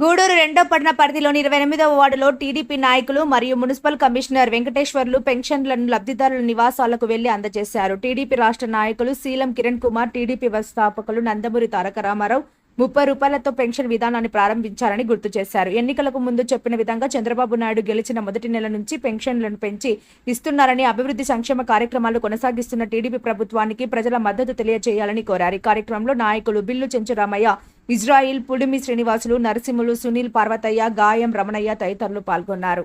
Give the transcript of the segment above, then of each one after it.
గూడూరు రెండో పట్టణ పరిధిలోని ఇరవై ఎనిమిదవ వార్డులో టీడీపీ నాయకులు మరియు మున్సిపల్ కమిషనర్ వెంకటేశ్వర్లు పెన్షన్లను లబ్ధిదారుల నివాసాలకు వెళ్ళి అందజేశారు. టీడీపీ రాష్ట్ర నాయకులు సీలం కిరణ్ కుమార్ టీడీపీ వ్యవస్థాపకులు నందమూరి తారక రామారావు ముప్పై రూపాయలతో పెన్షన్ విధానాన్ని ప్రారంభించారని గుర్తు చేశారు. ఎన్నికలకు ముందు చెప్పిన విధంగా చంద్రబాబు నాయుడు గెలిచిన మొదటి నెల నుంచి పెన్షన్లను పెంచి ఇస్తున్నారని అభివృద్ధి సంక్షేమ కార్యక్రమాలు కొనసాగిస్తున్న టీడీపీ ప్రభుత్వానికి ప్రజల మద్దతు తెలియజేయాలని కోరారు. ఈ కార్యక్రమంలో నాయకులు బిల్లు చెంచురామయ్య ఇజ్రాయిల్ పుడిమి శ్రీనివాసులు నరసింహులు సునీల్ పార్వతయ్య గాయం రమణయ్య తదితరులు పాల్గొన్నారు.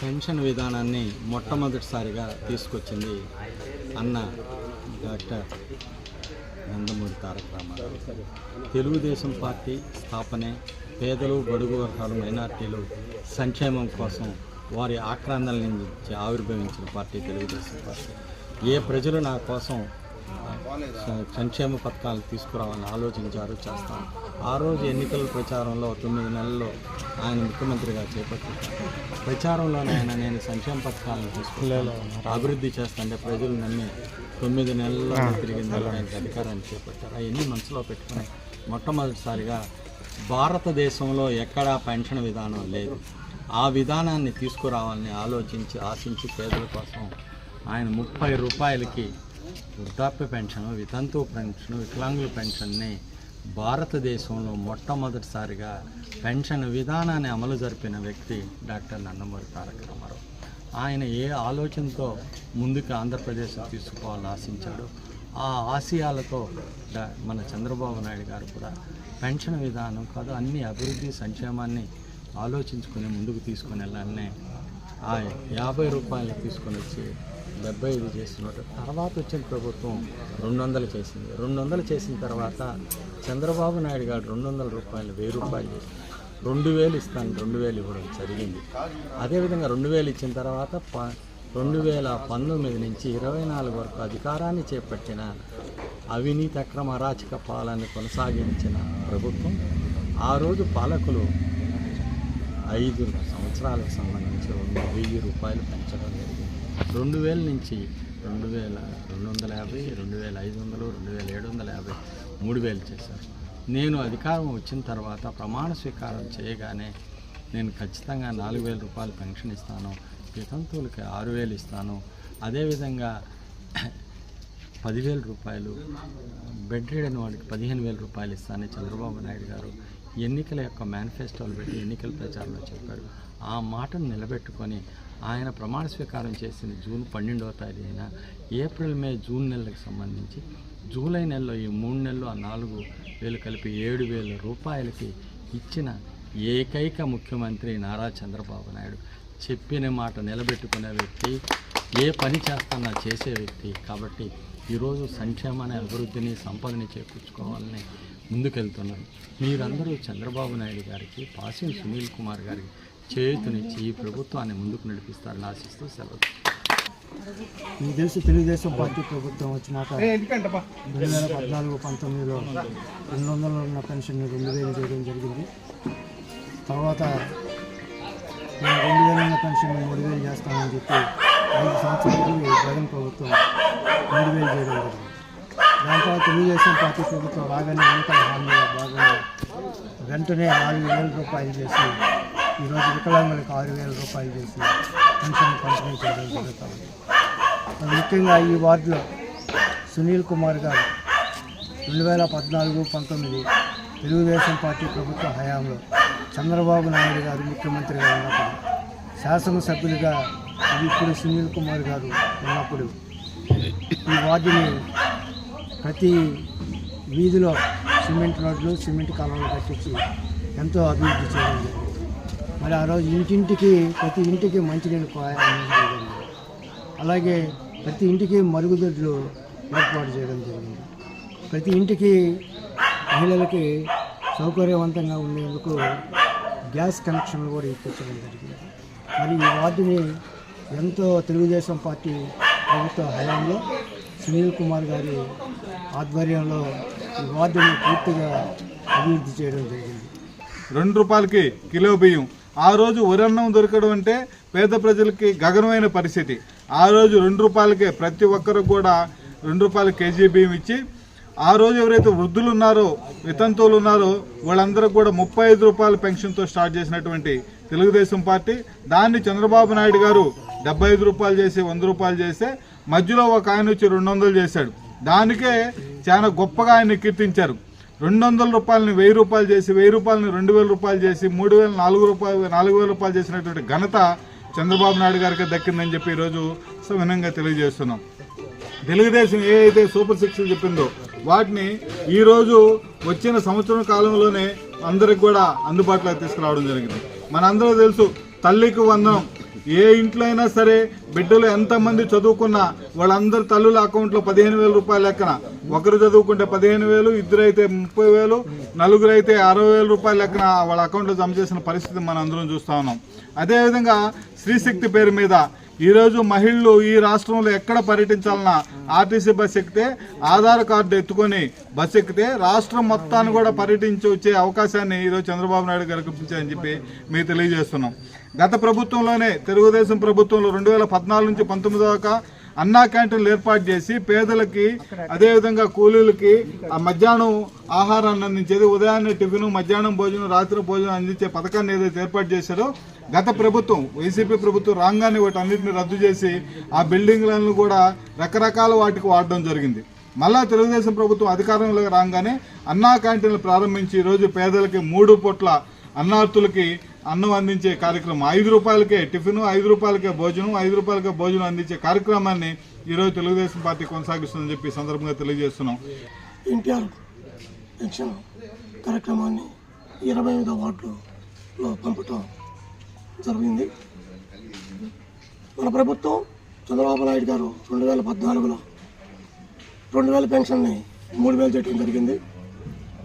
పెన్షన్ విధానాన్ని మొట్టమొదటిసారిగా తీసుకొచ్చింది అన్న డాక్టర్ నందమూరి తారక రామారావు. తెలుగుదేశం పార్టీ స్థాపనే పేదలు బడుగు వర్గాలు మైనార్టీలు సంక్షేమం కోసం వారి ఆక్రందన నుంచి ఆవిర్భవించిన పార్టీ తెలుగుదేశం పార్టీ. ఏ ప్రజలు నా కోసం సంక్షేమ పథకాలు తీసుకురావాలని ఆలోచించారు చేస్తాం. ఆ రోజు ఎన్నికల ప్రచారంలో తొమ్మిది నెలల్లో ఆయన ముఖ్యమంత్రిగా చేపట్టారు. ప్రచారంలోనే ఆయన నేను సంక్షేమ పథకాలను తీసుకున్నాను అభివృద్ధి చేస్తుంటే ప్రజలు నమ్మి తొమ్మిది నెలల్లో తిరిగింది ఆయనకి అధికారాన్ని చేపట్టారు. అవన్నీ మనసులో పెట్టుకుని మొట్టమొదటిసారిగా భారతదేశంలో ఎక్కడా పెన్షన్ విధానం లేదు. ఆ విధానాన్ని తీసుకురావాలని ఆలోచించి ఆశించి పేదల కోసం ఆయన ముప్పై రూపాయలకి వృద్ధాప్య పెన్షన్ వితంతు పెన్షన్ వికలాంగుల పెన్షన్ని భారతదేశంలో మొట్టమొదటిసారిగా పెన్షన్ విధానాన్ని అమలు జరిపిన వ్యక్తి డాక్టర్ నందమూరి తారక రామారావు. ఆయన ఏ ఆలోచనతో ముందుకు ఆంధ్రప్రదేశ్ తీసుకోవాలని ఆశించాడు ఆ ఆశయాలతో మన చంద్రబాబు నాయుడు గారు కూడా పెన్షన్ విధానం కాదు అన్ని అభివృద్ధి సంక్షేమాన్ని ఆలోచించుకుని ముందుకు తీసుకుని వెళ్ళాలని ఆ యాభై రూపాయలు తీసుకొని వచ్చి డెబ్బై ఐదు చేసినట్టు తర్వాత వచ్చిన ప్రభుత్వం రెండు వందలు చేసింది. రెండు వందలు చేసిన తర్వాత చంద్రబాబు నాయుడు గారు రెండు వందల రూపాయలు వెయ్యి రూపాయలు చేసి రెండు వేలు ఇస్తాను రెండు వేలు ఇవ్వడం జరిగింది. అదేవిధంగా రెండు వేలు ఇచ్చిన తర్వాత ప రెండు వేల పంతొమ్మిది నుంచి ఇరవై నాలుగు వరకు అధికారాన్ని చేపట్టిన అవినీతి అక్రమ అరాచక పాలన కొనసాగించిన ప్రభుత్వం ఆ రోజు పాలకులు ఐదు సంవత్సరాలకు సంబంధించి రెండు వెయ్యి రూపాయలు పెంచడం జరిగింది. రెండు వేల నుంచి రెండు వేల రెండు వందల యాభై రెండు వేల ఐదు వందలు రెండు వేల ఏడు వందల యాభై మూడు వేలు చేశారు. నేను అధికారం వచ్చిన తర్వాత ప్రమాణ స్వీకారం చేయగానే నేను ఖచ్చితంగా నాలుగు వేల రూపాయలు పెన్షన్ ఇస్తాను వితంతువులకి ఆరు వేలు ఇస్తాను. అదేవిధంగా పదివేల రూపాయలు బెడ్ రీడన్ వాడికి పదిహేను వేల రూపాయలు ఇస్తానని చంద్రబాబు నాయుడు గారు ఎన్నికల యొక్క మేనిఫెస్టోలు పెట్టి ఎన్నికల ప్రచారంలో చెప్పారు. ఆ మాటను నిలబెట్టుకొని ఆయన ప్రమాణ స్వీకారం చేసింది జూన్ పన్నెండవ తేదీన ఏప్రిల్ మే జూన్ నెలలకు సంబంధించి జూలై నెలలో ఈ మూడు నెలలు ఆ నాలుగు వేలు కలిపి ఏడు వేల రూపాయలకి ఇచ్చిన ఏకైక ముఖ్యమంత్రి నారా చంద్రబాబు నాయుడు. చెప్పిన మాట నిలబెట్టుకునే వ్యక్తి ఏ పని చేస్తున్నా చేసే వ్యక్తి కాబట్టి ఈరోజు సంక్షేమాన్ని అభివృద్ధిని సంపదని చేకూర్చుకోవాలని ముందుకెళ్తున్నాను మీరందరూ చంద్రబాబు నాయుడు గారికి పాసిం సునీల్ కుమార్ గారికి చేతునిచ్చి ఈ ప్రభుత్వాన్ని ముందుకు నడిపిస్తారని ఆశిస్తూ సెలవు. మీకు తెలుసు తెలుగుదేశం పార్టీ ప్రభుత్వం వచ్చినాక రెండు వేల పద్నాలుగు పంతొమ్మిదిలో రెండు వందలు ఉన్న పెన్షన్ రెండు వేలు చేయడం జరిగింది. తర్వాత రెండు వేలు ఉన్న పెన్షన్ మూడు వేలు చేస్తామని చెప్పి ఐదు సంవత్సరాలకి జగన్ ప్రభుత్వం మూడు వేలు చేయడం జరిగింది. దాంట్లో తెలుగుదేశం పార్టీ ప్రభుత్వం రాగానే ఎన్నికల హామీలో భాగంగా వెంటనే ఆరు వేల రూపాయలు చేసి ఈరోజు వికలాంగులకు ఆరు వేల రూపాయలు చేసి పెన్షన్ పంపిణీ చేయడం జరుగుతుంది ముఖ్యంగా ఈ వార్డులో సునీల్ కుమార్ గారు రెండు వేల పద్నాలుగు పంతొమ్మిది తెలుగుదేశం పార్టీ ప్రభుత్వ హయాంలో చంద్రబాబు నాయుడు గారు ముఖ్యమంత్రిగా ఉన్నప్పుడు శాసనసభ్యులుగా ఇప్పుడు సునీల్ కుమార్ గారు ఉన్నప్పుడు ఈ వార్డుని ప్రతి వీధిలో సిమెంట్ రోడ్లు సిమెంట్ కాలువలు కట్టించి ఎంతో అభివృద్ధి చేయడం జరిగింది. మరి ఆ రోజు ఇంటింటికి ప్రతి ఇంటికి మంచినీళ్ళు పోయ- జరిగింది. అలాగే ప్రతి ఇంటికి మరుగుదొడ్లు ఏర్పాటు చేయడం జరిగింది. ప్రతి ఇంటికి మహిళలకి సౌకర్యవంతంగా ఉండేందుకు గ్యాస్ కనెక్షన్లు కూడా ఇప్పించడం జరిగింది. మరి ఈ వార్డుని ఎంతో తెలుగుదేశం పార్టీ ప్రభుత్వ హయాంలో సునీల్ కుమార్ గారి ఆధ్వర్యంలో ఈ వార్డును పూర్తిగా అభివృద్ధి చేయడం జరిగింది. రెండు రూపాయలకి కిలో బియ్యం. ఆ రోజు వరన్నం దొరకడం అంటే పేద ప్రజలకి గగనమైన పరిస్థితి. ఆ రోజు రెండు రూపాయలకే ప్రతి ఒక్కరు కూడా రెండు రూపాయల కేజీ బియ్యం ఇచ్చి ఆ రోజు ఎవరైతే వృద్ధులు ఉన్నారో వితంతువులు ఉన్నారో వాళ్ళందరూ కూడా ముప్పై ఐదు రూపాయల పెన్షన్తో స్టార్ట్ చేసినటువంటి తెలుగుదేశం పార్టీ. దాన్ని చంద్రబాబు నాయుడు గారు డెబ్బై ఐదు రూపాయలు చేసి వంద రూపాయలు చేస్తే మధ్యలో ఒక ఆయన వచ్చి రెండు వందలు చేశాడు. దానికే చాలా గొప్పగా ఆయన కీర్తించారు. రెండు వందల రూపాయలని వెయ్యి రూపాయలు చేసి వెయ్యి రూపాయలని రెండు వేల రూపాయలు చేసి మూడు వేల నాలుగు రూపాయలు నాలుగు వేల రూపాయలు చేసినటువంటి ఘనత చంద్రబాబు నాయుడు గారికి దక్కిందని చెప్పి ఈరోజు సవినంగా తెలియజేస్తున్నాం. తెలుగుదేశం ఏ అయితే సూపర్ సిక్స్ చెప్పిందో వాటిని ఈరోజు వచ్చిన సంవత్సరం కాలంలోనే అందరికి కూడా అందుబాటులోకి తీసుకురావడం జరిగింది. మనందరూ తెలుసు తల్లికి వందనం ఏ ఇంట్లో అయినా సరే బిడ్డలు ఎంతమంది చదువుకున్నా వాళ్ళందరి తల్లుల అకౌంట్లో పదిహేను వేల రూపాయల లెక్కన ఒకరు చదువుకుంటే పదిహేను వేలు ఇద్దరైతే ముప్పై వేలు నలుగురు అయితే అరవై వేల రూపాయలు లెక్కన వాళ్ళ అకౌంట్లో జమ చేసిన పరిస్థితి మనం అందరం చూస్తూ ఉన్నాం. అదేవిధంగా స్త్రీశక్తి పేరు మీద ఈరోజు మహిళలు ఈ రాష్ట్రంలో ఎక్కడ పర్యటించాలన్నా ఆర్టీసీ బస్ ఎక్కితే ఆధార్ కార్డు ఎత్తుకొని బస్ ఎక్కితే రాష్ట్రం మొత్తాన్ని కూడా పర్యటించి వచ్చే అవకాశాన్ని ఈరోజు చంద్రబాబు నాయుడు గారు కల్పించారని చెప్పి మీకు తెలియజేస్తున్నాం. గత ప్రభుత్వంలోనే తెలుగుదేశం ప్రభుత్వంలో రెండు వేల పద్నాలుగు నుంచి పంతొమ్మిది దాకా అన్నా క్యాంటీన్లు ఏర్పాటు చేసి పేదలకి అదేవిధంగా కూలీలకి ఆ మధ్యాహ్నం ఆహారాన్ని అందించేది ఉదయాన్నే టిఫిన్ మధ్యాహ్నం భోజనం రాత్రి భోజనం అందించే పథకాన్ని ఏదైతే ఏర్పాటు చేశారో గత ప్రభుత్వం వైసీపీ ప్రభుత్వం రాగానే వాటి రద్దు చేసి ఆ బిల్డింగ్లను కూడా రకరకాల వాటికి వాడడం జరిగింది. మళ్ళా తెలుగుదేశం ప్రభుత్వం అధికారంలోకి రాగానే అన్నా క్యాంటీన్లు ప్రారంభించి ఈరోజు పేదలకి మూడు పూట్ల అన్నార్థులకి అన్నం అందించే కార్యక్రమం. ఐదు రూపాయలకే టిఫిన్ ఐదు రూపాయలకే భోజనం ఐదు రూపాయలకే భోజనం అందించే కార్యక్రమాన్ని ఈరోజు తెలుగుదేశం పార్టీ కొనసాగిస్తుందని చెప్పి సందర్భంగా తెలియజేస్తున్నాం. ఎన్టీఆర్ పెన్షన్ కార్యక్రమాన్ని ఇరవై ఐదో వార్డులో పంపటం జరిగింది. మన ప్రభుత్వం చంద్రబాబు నాయుడు గారు రెండు వేల పద్నాలుగులో రెండు వేల పెన్షన్ని మూడు వేలు చేయడం జరిగింది.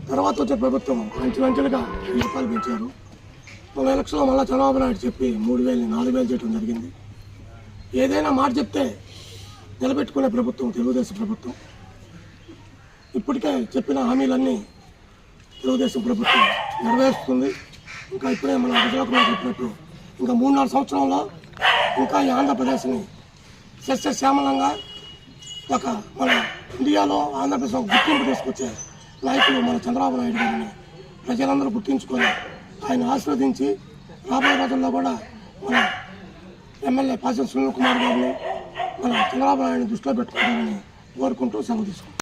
తర్వాత వచ్చే ప్రభుత్వం అంచెలంచెలుగా వెయ్యి రూపాయలు పెంచారు. మన ఎలక్షన్లో మళ్ళీ చంద్రబాబు నాయుడు చెప్పి మూడు వేలని నాలుగు వేలు చేయడం జరిగింది. ఏదైనా మాట చెప్తే నిలబెట్టుకునే ప్రభుత్వం తెలుగుదేశం ప్రభుత్వం. ఇప్పటికే చెప్పిన హామీలన్నీ తెలుగుదేశం ప్రభుత్వం నెరవేరుస్తుంది. ఇంకా ఇప్పుడే మన విజయకుమార్ చెప్పినట్టు ఇంకా మూడు నాలుగు సంవత్సరంలో ఇంకా ఈ ఆంధ్రప్రదేశ్ని సస్యశ్యామలంగా ఒక మన ఇండియాలో ఆంధ్రప్రదేశ్ ఒక గుర్తింపు తీసుకొచ్చే నాయకులు మన చంద్రబాబు నాయుడు గారిని ప్రజలందరూ గుర్తించుకొని ఆయన ఆశీర్వదించి రాబోయే రోజుల్లో కూడా మన ఎమ్మెల్యే పాసం సునీల్ కుమార్ గారిని మన చంద్రబాబు నాయుడిని దృష్టిలో పెట్టుకుంటారని కోరుకుంటూ సెలవు తీసుకుంటాం